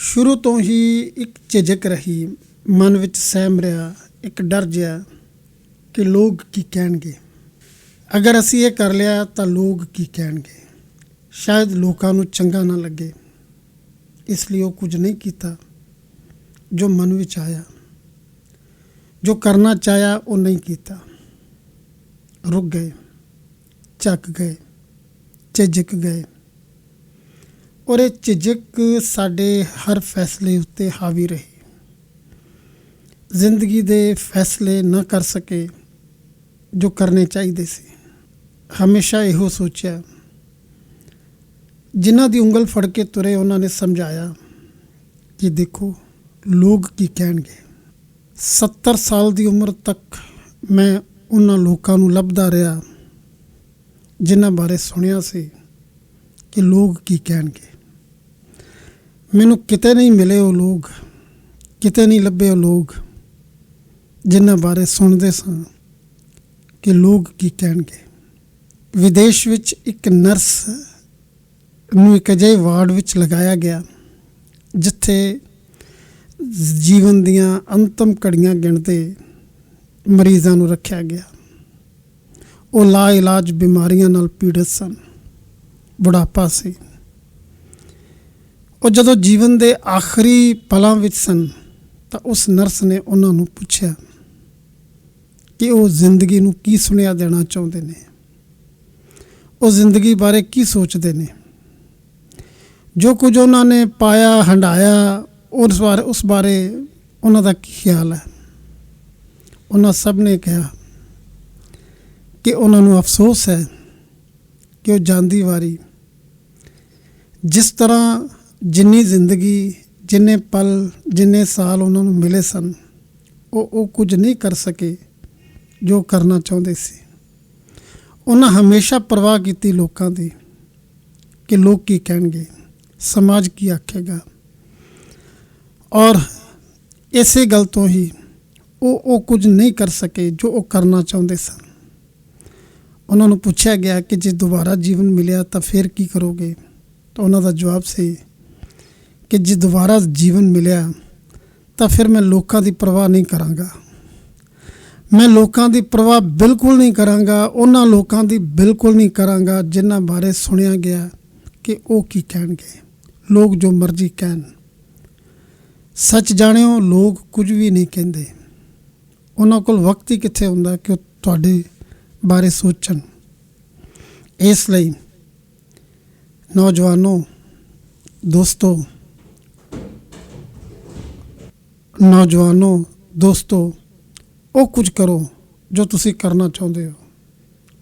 ਸ਼ੁਰੂ ਤੋਂ ਹੀ ਇੱਕ ਝਿਜਕ ਰਹੀ, ਮਨ ਵਿੱਚ ਸਹਿਮ ਰਿਹਾ, ਇੱਕ ਡਰ ਜਿਹਾ ਕਿ ਲੋਕ ਕੀ ਕਹਿਣਗੇ। ਅਗਰ ਅਸੀਂ ਇਹ ਕਰ ਲਿਆ ਤਾਂ ਲੋਕ ਕੀ ਕਹਿਣਗੇ? ਸ਼ਾਇਦ ਲੋਕਾਂ ਨੂੰ ਚੰਗਾ ਨਾ ਲੱਗੇ। ਇਸ ਲਈ ਉਹ ਕੁਝ ਨਹੀਂ ਕੀਤਾ ਜੋ ਮਨ ਵਿੱਚ ਆਇਆ। ਜੋ ਕਰਨਾ ਚਾਹਿਆ ਉਹ ਨਹੀਂ ਕੀਤਾ। ਰੁਕ ਗਏ ਚੱਕ ਗਏ, ਝਿਜਕ ਗਏ। ਔਰ ਇਹ ਝਿਜਕ ਸਾਡੇ ਹਰ ਫੈਸਲੇ ਉੱਤੇ ਹਾਵੀ ਰਹੀ। ਜ਼ਿੰਦਗੀ ਦੇ ਫੈਸਲੇ ਨਾ ਕਰ ਸਕੇ ਜੋ ਕਰਨੇ ਚਾਹੀਦੇ ਸੀ। ਹਮੇਸ਼ਾ ਇਹੋ ਸੋਚਿਆ। ਜਿਨ੍ਹਾਂ ਦੀ ਉਂਗਲ ਫੜ ਕੇ ਤੁਰੇ ਉਹਨਾਂ ਨੇ ਸਮਝਾਇਆ ਕਿ ਦੇਖੋ, ਲੋਕ ਕੀ ਕਹਿਣਗੇ। 70 ਸਾਲ ਦੀ ਉਮਰ ਤੱਕ ਮੈਂ ਉਹਨਾਂ ਲੋਕਾਂ ਨੂੰ ਲੱਭਦਾ ਰਿਹਾ, ਜਿਨ੍ਹਾਂ ਬਾਰੇ ਸੁਣਿਆ ਸੀ ਕਿ ਲੋਕ ਕੀ ਕਹਿਣਗੇ। ਮੈਨੂੰ ਕਿਤੇ ਨਹੀਂ ਮਿਲੇ ਉਹ ਲੋਕ, ਕਿਤੇ ਨਹੀਂ ਲੱਭੇ ਉਹ ਲੋਕ, ਜਿਨ੍ਹਾਂ ਬਾਰੇ ਸੁਣਦੇ ਸਾਂ ਕਿ ਲੋਕ ਕੀ ਕਹਿਣਗੇ। ਵਿਦੇਸ਼ ਵਿੱਚ ਇੱਕ ਨਰਸ ਨੂੰ ਇੱਕ ਅਜਿਹੇ ਵਾਰਡ ਵਿੱਚ ਲਗਾਇਆ ਗਿਆ, ਜਿੱਥੇ ਜੀਵਨ ਦੀਆਂ ਅੰਤਮ ਘੜੀਆਂ ਗਿਣਦੇ ਮਰੀਜ਼ਾਂ ਨੂੰ ਰੱਖਿਆ ਗਿਆ। ਉਹ ਲਾ ਇਲਾਜ ਬਿਮਾਰੀਆਂ ਨਾਲ ਪੀੜਤ ਸਨ। ਬੁਢਾਪਾ ਸੀ। ਉਹ ਜਦੋਂ ਜੀਵਨ ਦੇ ਆਖਰੀ ਪਲਾਂ ਵਿੱਚ ਸਨ, ਤਾਂ ਉਸ ਨਰਸ ਨੇ ਉਹਨਾਂ ਨੂੰ ਪੁੱਛਿਆ ਕਿ ਉਹ ਜ਼ਿੰਦਗੀ ਨੂੰ ਕੀ ਸੁਨੇਹਾ ਦੇਣਾ ਚਾਹੁੰਦੇ ਨੇ? ਉਹ ਜ਼ਿੰਦਗੀ ਬਾਰੇ ਕੀ ਸੋਚਦੇ ਨੇ? ਜੋ ਕੁਝ ਉਹਨਾਂ ਨੇ ਪਾਇਆ ਹੰਡਾਇਆ ਉਸ ਬਾਰੇ ਉਸ ਬਾਰੇ ਉਹਨਾਂ ਦਾ ਕੀ ਖਿਆਲ ਹੈ? ਉਹਨਾਂ ਸਭ ਨੇ ਕਿਹਾ ਕਿ ਉਹਨਾਂ ਨੂੰ ਅਫਸੋਸ ਹੈ ਕਿ ਉਹ ਜਾਂਦੀ ਵਾਰੀ ਜਿਸ ਤਰ੍ਹਾਂ ਜਿੰਨੀ ਜ਼ਿੰਦਗੀ, ਜਿੰਨੇ ਪਲ, ਜਿੰਨੇ ਸਾਲ ਉਹਨਾਂ ਨੂੰ ਮਿਲੇ ਸਨ, ਉਹ ਉਹ ਕੁਝ ਨਹੀਂ ਕਰ ਸਕੇ ਜੋ ਕਰਨਾ ਚਾਹੁੰਦੇ ਸੀ। ਉਹਨਾਂ ਹਮੇਸ਼ਾ ਪਰਵਾਹ ਕੀਤੀ ਲੋਕਾਂ ਦੀ ਕਿ ਲੋਕ ਕੀ ਕਹਿਣਗੇ, ਸਮਾਜ ਕੀ ਆਖੇਗਾ। ਔਰ ਇਸੇ ਗੱਲ ਤੋਂ ਹੀ ਉਹ ਉਹ ਕੁਝ ਨਹੀਂ ਕਰ ਸਕੇ ਜੋ ਉਹ ਕਰਨਾ ਚਾਹੁੰਦੇ ਸਨ। ਉਹਨਾਂ ਨੂੰ ਪੁੱਛਿਆ ਗਿਆ ਕਿ ਜੇ ਦੁਬਾਰਾ ਜੀਵਨ ਮਿਲਿਆ ਤਾਂ ਫਿਰ ਕੀ ਕਰੋਗੇ? ਤਾਂ ਉਹਨਾਂ ਦਾ ਜਵਾਬ ਸੀ ਕਿ ਜੇ ਦੁਬਾਰਾ ਜੀਵਨ ਮਿਲਿਆ, ਤਾਂ ਫਿਰ ਮੈਂ ਲੋਕਾਂ ਦੀ ਪਰਵਾਹ ਨਹੀਂ ਕਰਾਂਗਾ। ਮੈਂ ਲੋਕਾਂ ਦੀ ਪਰਵਾਹ ਬਿਲਕੁਲ ਨਹੀਂ ਕਰਾਂਗਾ, ਉਹਨਾਂ ਲੋਕਾਂ ਦੀ ਬਿਲਕੁਲ ਨਹੀਂ ਕਰਾਂਗਾ, ਜਿਨ੍ਹਾਂ ਬਾਰੇ ਸੁਣਿਆ ਗਿਆ ਕਿ ਉਹ ਕੀ ਕਹਿਣਗੇ। ਲੋਕ ਜੋ ਮਰਜ਼ੀ ਕਹਿਣ। ਸੱਚ ਜਾਣਿਓ, ਲੋਕ ਕੁਝ ਵੀ ਨਹੀਂ ਕਹਿੰਦੇ। ਉਹਨਾਂ ਕੋਲ ਵਕਤ ਹੀ ਕਿੱਥੇ ਹੁੰਦਾ ਕਿ ਉਹ ਤੁਹਾਡੇ ਬਾਰੇ ਸੋਚਣ। ਇਸ ਲਈ ਨੌਜਵਾਨੋ, ਦੋਸਤੋ ਨੌਜਵਾਨੋ, ਦੋਸਤੋ, ਉਹ ਕੁਝ ਕਰੋ ਜੋ ਤੁਸੀਂ ਕਰਨਾ ਚਾਹੁੰਦੇ ਹੋ।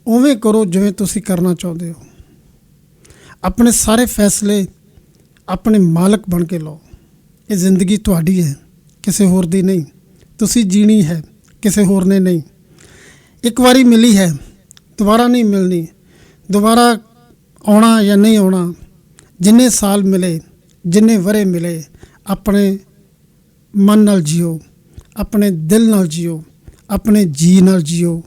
ਉਵੇਂ ਕਰੋ ਜਿਵੇਂ ਤੁਸੀਂ ਕਰਨਾ ਚਾਹੁੰਦੇ ਹੋ। ਆਪਣੇ ਸਾਰੇ ਫੈਸਲੇ ਆਪਣੇ ਮਾਲਕ ਬਣ ਕੇ ਲਓ। ਇਹ ਜ਼ਿੰਦਗੀ ਤੁਹਾਡੀ ਹੈ, ਕਿਸੇ ਹੋਰ ਦੀ ਨਹੀਂ। ਤੁਸੀਂ ਜੀਣੀ ਹੈ, ਕਿਸੇ ਹੋਰ ਨੇ ਨਹੀਂ। ਇੱਕ ਵਾਰੀ ਮਿਲੀ ਹੈ, ਦੁਬਾਰਾ ਨਹੀਂ ਮਿਲਣੀ। ਦੁਬਾਰਾ ਆਉਣਾ ਜਾਂ ਨਹੀਂ ਆਉਣਾ, ਜਿੰਨੇ ਸਾਲ ਮਿਲੇ, ਜਿੰਨੇ ਵਰੇ ਮਿਲੇ, ਆਪਣੇ ਮਨ ਨਾਲ ਜੀਓ, ਆਪਣੇ ਦਿਲ ਨਾਲ ਜੀਓ, ਆਪਣੇ ਜੀ ਨਾਲ ਜੀਓ।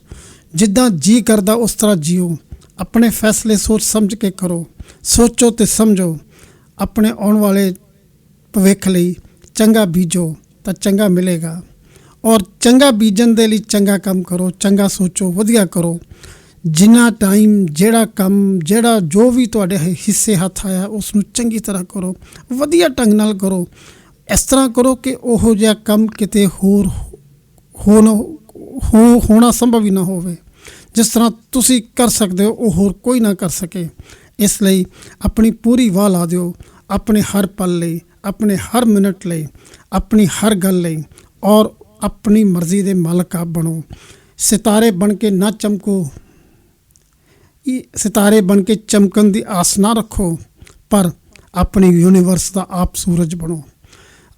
ਜਿੱਦਾਂ ਜੀ ਕਰਦਾ ਉਸ ਤਰ੍ਹਾਂ ਜੀਓ। ਆਪਣੇ ਫੈਸਲੇ ਸੋਚ ਸਮਝ ਕੇ ਕਰੋ। ਸੋਚੋ ਤੇ ਸਮਝੋ। ਆਪਣੇ ਆਉਣ ਵਾਲੇ ਭਵਿੱਖ ਲਈ ਚੰਗਾ ਬੀਜੋ ਤਾਂ ਚੰਗਾ ਮਿਲੇਗਾ। ਔਰ ਚੰਗਾ ਬੀਜਣ ਦੇ ਲਈ ਚੰਗਾ ਕੰਮ ਕਰੋ, ਚੰਗਾ ਸੋਚੋ, ਵਧੀਆ ਕਰੋ। ਜਿੰਨਾ ਟਾਈਮ ਜਿਹੜਾ ਕੰਮ, ਜਿਹੜਾ ਜੋ ਵੀ ਤੁਹਾਡੇ ਹਿੱਸੇ ਹੱਥ ਆਇਆ ਉਸ ਨੂੰ ਚੰਗੀ ਤਰ੍ਹਾਂ ਕਰੋ। ਵਧੀਆ ਢੰਗ ਨਾਲ ਕਰੋ। ਇਸ ਤਰ੍ਹਾਂ ਕਰੋ ਕਿ ਉਹੋ ਜਿਹਾ ਕੰਮ ਕਿਤੇ ਹੋਰ ਹੋ ਹੋ, ਹੋਣਾ ਸੰਭਵ ਹੀ ਨਾ ਹੋਵੇ। ਜਿਸ ਤਰ੍ਹਾਂ ਤੁਸੀਂ ਕਰ ਸਕਦੇ ਹੋ, ਉਹ ਹੋਰ ਕੋਈ ਨਾ ਕਰ ਸਕੇ। ਇਸ ਲਈ ਆਪਣੀ ਪੂਰੀ ਵਾਹ ਲਾ ਦਿਓ, ਆਪਣੇ ਹਰ ਪਲ ਲਈ, ਆਪਣੇ ਹਰ ਮਿੰਟ ਲਈ, ਆਪਣੀ ਹਰ ਗੱਲ ਲਈ, ਔਰ ਆਪਣੀ ਮਰਜ਼ੀ ਦੇ ਮਾਲਕ ਆਪ ਬਣੋ। ਸਿਤਾਰੇ ਬਣ ਕੇ ਨਾ ਚਮਕੋ। ਇਹ ਸਿਤਾਰੇ ਬਣ ਕੇ ਚਮਕਣ ਦੀ ਆਸ ਨਾ ਰੱਖੋ, ਪਰ ਆਪਣੀ ਯੂਨੀਵਰਸ ਦਾ ਆਪ ਸੂਰਜ ਬਣੋ।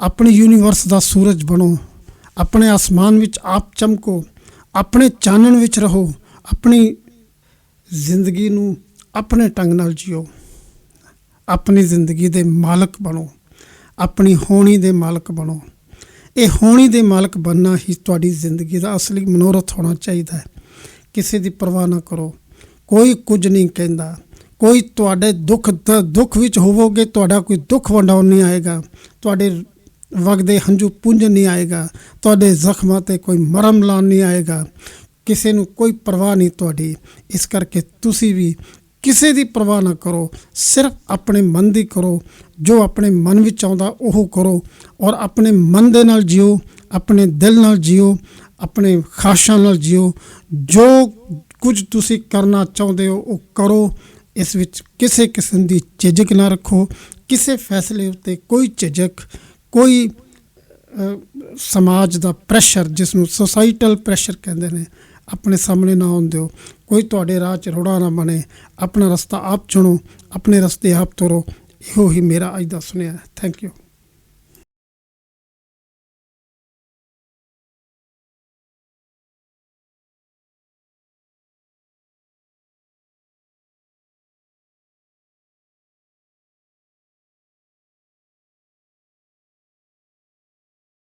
ਆਪਣੀ ਯੂਨੀਵਰਸ ਦਾ ਸੂਰਜ ਬਣੋ, ਆਪਣੇ ਆਸਮਾਨ ਵਿੱਚ ਆਪ ਚਮਕੋ, ਆਪਣੇ ਚਾਨਣ ਵਿੱਚ ਰਹੋ, ਆਪਣੀ ਜ਼ਿੰਦਗੀ ਨੂੰ ਆਪਣੇ ਢੰਗ ਨਾਲ ਜਿਓ। ਆਪਣੀ ਜ਼ਿੰਦਗੀ ਦੇ ਮਾਲਕ ਬਣੋ, ਆਪਣੀ ਹੋਣੀ ਦੇ ਮਾਲਕ ਬਣੋ। ਇਹ ਹੋਣੀ ਦੇ ਮਾਲਕ ਬਣਨਾ ਹੀ ਤੁਹਾਡੀ ਜ਼ਿੰਦਗੀ ਦਾ ਅਸਲੀ ਮਨੋਰਥ ਹੋਣਾ ਚਾਹੀਦਾ ਹੈ। ਕਿਸੇ ਦੀ ਪਰਵਾਹ ਨਾ ਕਰੋ। ਕੋਈ ਕੁਝ ਨਹੀਂ ਕਹਿੰਦਾ। ਕੋਈ ਤੁਹਾਡੇ ਦੁੱਖ ਦ- ਦੁੱਖ ਵਿੱਚ ਹੋਵੋਗੇ, ਤੁਹਾਡਾ ਕੋਈ ਦੁੱਖ ਵੰਡਾਉਣ ਨਹੀਂ ਆਏਗਾ। ਤੁਹਾਡੇ ਵਗਦੇ ਹੰਝੂ ਪੁੰਜ ਨਹੀਂ ਆਏਗਾ। ਤੁਹਾਡੇ ਜ਼ਖਮਾਂ ਤੇ ਕੋਈ ਮਰਮ ਲਾਣ ਨਹੀਂ ਆਏਗਾ। ਕਿਸੇ ਨੂੰ ਕੋਈ ਪਰਵਾਹ ਨਹੀਂ ਤੁਹਾਡੀ। ਇਸ ਕਰਕੇ ਤੁਸੀਂ ਵੀ ਕਿਸੇ ਦੀ ਪਰਵਾਹ ਨਾ ਕਰੋ। ਸਿਰਫ ਆਪਣੇ ਮਨ ਦੀ ਕਰੋ। ਜੋ ਆਪਣੇ ਮਨ ਵਿੱਚ ਆਉਂਦਾ, ਉਹ ਕਰੋ। ਔਰ ਆਪਣੇ ਮਨ ਦੇ ਨਾਲ ਜਿਓ। ਆਪਣੇ ਦਿਲ ਨਾਲ ਜਿਓ। ਆਪਣੇ ਖਾਸ਼ਾਂ ਨਾਲ ਜਿਓ। ਜੋ ਕੁਝ ਤੁਸੀਂ ਕਰਨਾ ਚਾਹੁੰਦੇ ਹੋ, ਉਹ ਕਰੋ। ਇਸ ਵਿੱਚ ਕਿਸੇ ਕਿਸਮ ਦੀ ਝਿਜਕ ਨਾ ਰੱਖੋ। ਕਿਸੇ ਫੈਸਲੇ ਉੱਤੇ ਕੋਈ ਝਿਜਕ ਕੋਈ ਸਮਾਜ ਦਾ ਪ੍ਰੈਸ਼ਰ ਜਿਸ ਨੂੰ ਸੋਸਾਈਟਲ ਪ੍ਰੈਸ਼ਰ ਕਹਿੰਦੇ ਨੇ, ਆਪਣੇ ਸਾਹਮਣੇ ਨਾ ਆਉਣ ਦਿਓ। ਕੋਈ ਤੁਹਾਡੇ ਰਾਹ 'ਚ ਰੋੜਾ ਨਾ ਬਣੇ। ਆਪਣਾ ਰਸਤਾ ਆਪ ਚੁਣੋ, ਆਪਣੇ ਰਸਤੇ ਆਪ ਤੁਰੋ। ਇਹੋ ਹੀ ਮੇਰਾ ਅੱਜ ਦਾ ਸੁਨੇਹਾ ਹੈ। Thank you